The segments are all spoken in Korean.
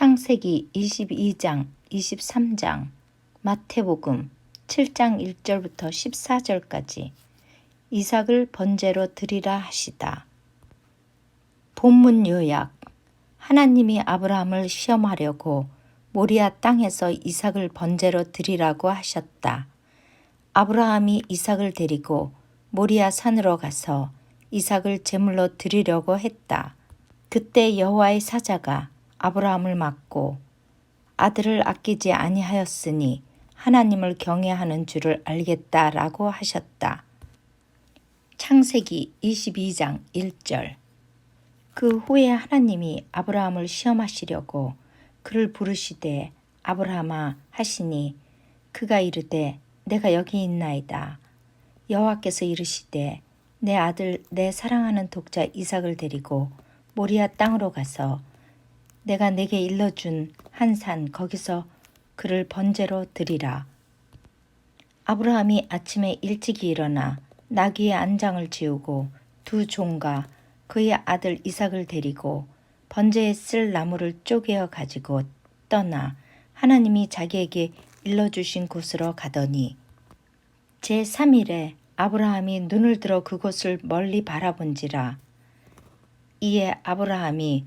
창세기 22장, 23장, 마태복음 7장 1절부터 14절까지 이삭을 번제로 드리라 하시다. 본문 요약 하나님이 아브라함을 시험하려고 모리아 땅에서 이삭을 번제로 드리라고 하셨다. 아브라함이 이삭을 데리고 모리아 산으로 가서 이삭을 제물로 드리려고 했다. 그때 여호와의 사자가 아브라함을 막고 아들을 아끼지 아니하였으니 하나님을 경외하는 줄을 알겠다라고 하셨다. 창세기 22장 1절 그 후에 하나님이 아브라함을 시험하시려고 그를 부르시되 아브라함아 하시니 그가 이르되 내가 여기 있나이다. 여호와께서 이르시되 내 아들 내 사랑하는 독자 이삭을 데리고 모리아 땅으로 가서 내가 내게 일러준 한 산 거기서 그를 번제로 드리라. 아브라함이 아침에 일찍이 일어나 나귀의 안장을 지우고 두 종과 그의 아들 이삭을 데리고 번제에 쓸 나무를 쪼개어 가지고 떠나 하나님이 자기에게 일러주신 곳으로 가더니 제3일에 아브라함이 눈을 들어 그곳을 멀리 바라본지라 이에 아브라함이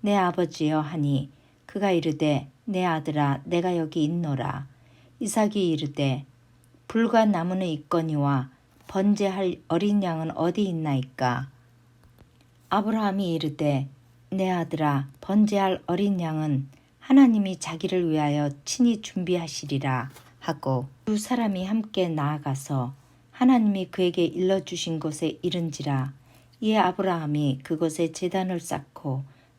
내 아버지여 하니 그가 이르되 내 아들아 내가 여기 있노라. 이삭이 이르되 불과 나무는 있거니와 번제할 어린 양은 어디 있나이까? 아브라함이 이르되 내 아들아 번제할 어린 양은 하나님이 자기를 위하여 친히 준비하시리라 하고 두 사람이 함께 나아가서 하나님이 그에게 일러 주신 곳에 이른지라. 이에 아브라함이 그곳에 제단을 쌓고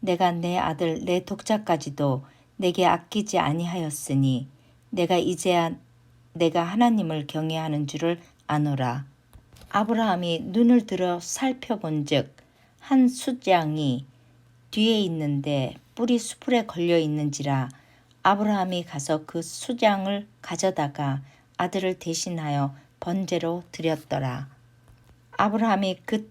내가 내 아들 내 독자까지도 내게 아끼지 아니하였으니 내가 이제야 내가 하나님을 경외하는 줄을 아노라 아브라함이 눈을 들어 살펴본즉 한 숫양이 뒤에 있는데 뿔이 수풀에 걸려 있는지라 아브라함이 가서 그 수장을 가져다가 아들을 대신하여 번제로 드렸더라. 아브라함이 그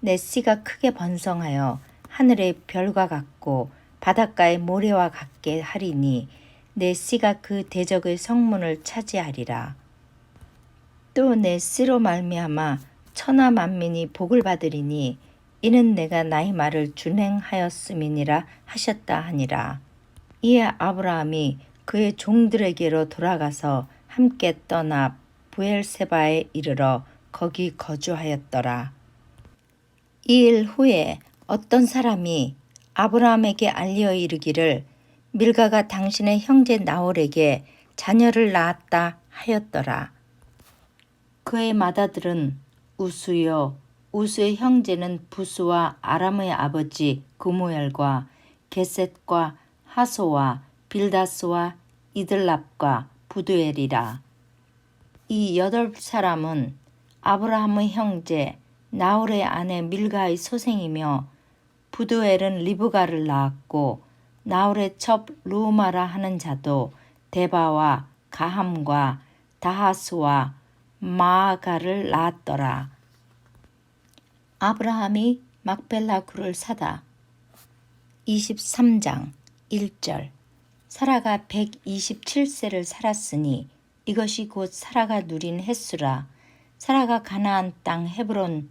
내 씨가 크게 번성하여 하늘의 별과 같고 바닷가의 모래와 같게 하리니 내 씨가 그 대적의 성문을 차지하리라. 또 내 씨로 말미암아 천하 만민이 복을 받으리니 이는 내가 나의 말을 준행하였음이니라 하셨다 하니라. 이에 아브라함이 그의 종들에게로 돌아가서 함께 떠나 부엘세바에 이르러 거기 거주하였더라. 이 일 후에 어떤 사람이 아브라함에게 알려 이르기를 밀가가 당신의 형제 나홀에게 자녀를 낳았다 하였더라. 그의 맏아들은 우수요 우수의 형제는 부수와 아람의 아버지 그모엘과 게셋과 하소와 빌다스와 이들랍과 부두엘이라. 이 여덟 사람은 아브라함의 형제 나홀의 아내 밀가의 소생이며 부두엘은 리브가를 낳았고 나홀의 첩 루마라 하는 자도 데바와 가함과 다하스와 마아가를 낳았더라. 아브라함이 막벨라 굴을 사다. 23장 1절 사라가 127세를 살았으니 이것이 곧 사라가 누린 횟수라 사라가 가나안 땅 헤브론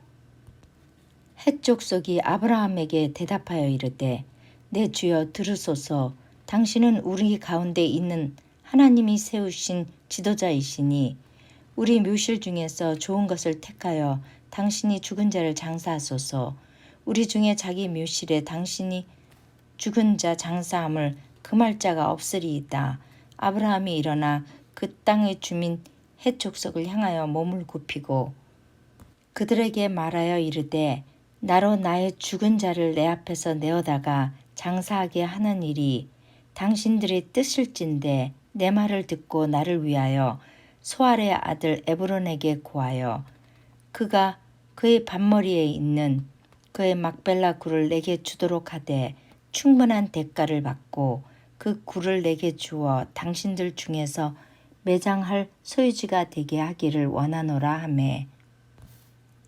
헷 족속이 아브라함에게 대답하여 이르되 내 주여 들으소서 당신은 우리 가운데 있는 하나님이 세우신 지도자이시니 우리 묘실 중에서 좋은 것을 택하여 당신이 죽은 자를 장사하소서 우리 중에 자기 묘실에 당신이 죽은 자 장사함을 금할 자가 없으리이다. 아브라함이 일어나 그 땅의 주민 헷 족속을 향하여 몸을 굽히고 그들에게 말하여 이르되 나로 나의 죽은 자를 내 앞에서 내어다가 장사하게 하는 일이 당신들의 뜻일진데 내 말을 듣고 나를 위하여 소알의 아들 에브론에게 구하여 그가 그의 반머리에 있는 그의 막벨라 굴을 내게 주도록 하되 충분한 대가를 받고 그 굴을 내게 주어 당신들 중에서 매장할 소유지가 되게 하기를 원하노라 하매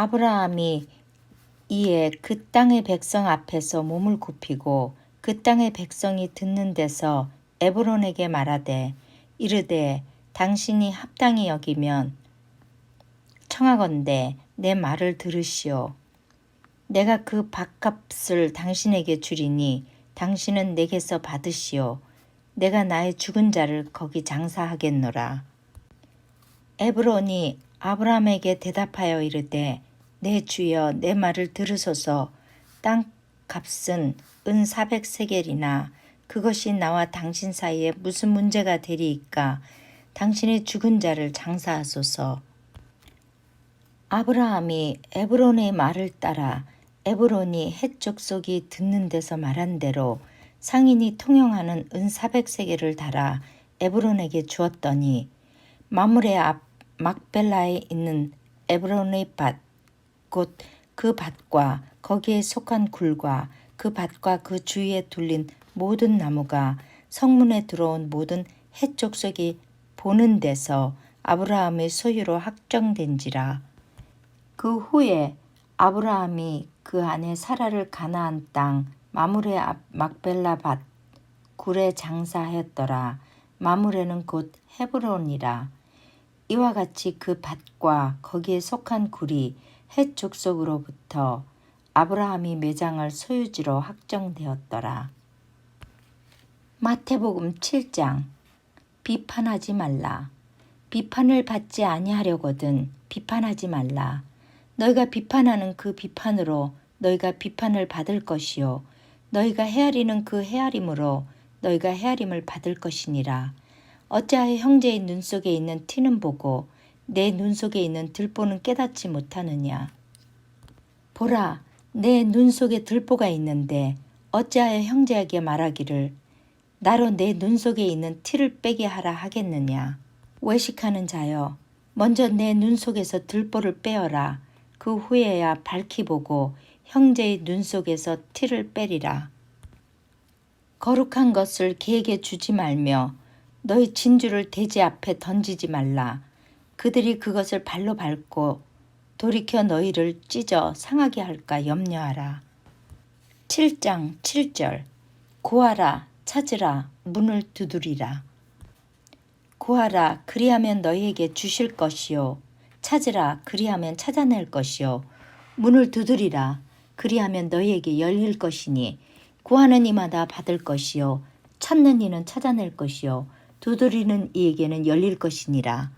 아브라함이 이에 그 땅의 백성 앞에서 몸을 굽히고 그 땅의 백성이 듣는 데서 에브론에게 말하되 이르되 당신이 합당히 여기면 청하건대 내 말을 들으시오. 내가 그 밥값을 당신에게 주리니 당신은 내게서 받으시오. 내가 나의 죽은 자를 거기 장사하겠노라. 에브론이 아브라함에게 대답하여 이르되 내 주여 내 말을 들으소서 땅 값은 은 400세겔이나 그것이 나와 당신 사이에 무슨 문제가 되리이까 당신의 죽은 자를 장사하소서. 아브라함이 에브론의 말을 따라 에브론이 헷 족속이 듣는 데서 말한 대로 상인이 통용하는 은 400세겔을 달아 에브론에게 주었더니 마물의 앞 막벨라에 있는 에브론의 밭, 곧 그 밭과 거기에 속한 굴과 그 밭과 그 주위에 둘린 모든 나무가 성문에 들어온 모든 헷 족속이 보는 데서 아브라함의 소유로 확정된지라. 그 후에 아브라함이 그 안에 사라를 가나안 땅 마물의 앞 막벨라 밭 굴에 장사하였더라. 마물에는 곧 헤브론이라. 이와 같이 그 밭과 거기에 속한 굴이 헷 족속으로부터 아브라함이 매장할 소유지로 확정되었더라. 마태복음 7장 비판하지 말라. 비판을 받지 아니하려거든 비판하지 말라. 너희가 비판하는 그 비판으로 너희가 비판을 받을 것이요 너희가 헤아리는 그 헤아림으로 너희가 헤아림을 받을 것이니라. 어찌하여 형제의 눈 속에 있는 티는 보고 내 눈 속에 있는 들보는 깨닫지 못하느냐. 보라, 내 눈 속에 들보가 있는데 어찌하여 형제에게 말하기를 나로 내 눈 속에 있는 티를 빼게 하라 하겠느냐. 외식하는 자여, 먼저 내 눈 속에서 들보를 빼어라. 그 후에야 밝히 보고 형제의 눈 속에서 티를 빼리라. 거룩한 것을 개에게 주지 말며 너희 진주를 돼지 앞에 던지지 말라. 그들이 그것을 발로 밟고 돌이켜 너희를 찢어 상하게 할까 염려하라. 7장 7절. 구하라 찾으라 문을 두드리라. 구하라 그리하면 너희에게 주실 것이요. 찾으라 그리하면 찾아낼 것이요. 문을 두드리라. 그리하면 너희에게 열릴 것이니 구하는 이마다 받을 것이요. 찾는 이는 찾아낼 것이요. 두드리는 이에게는 열릴 것이니라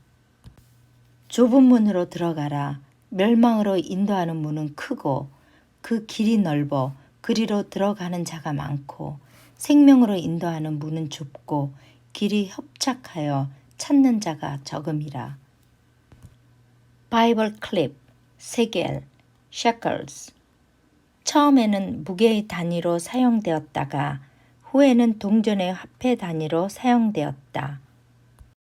좁은 문으로 들어가라. 멸망으로 인도하는 문은 크고 그 길이 넓어 그리로 들어가는 자가 많고 생명으로 인도하는 문은 좁고 길이 협착하여 찾는 자가 적음이라. 바이블 클립, 세겔, 셰클스 처음에는 무게의 단위로 사용되었다가 후에는 동전의 화폐 단위로 사용되었다.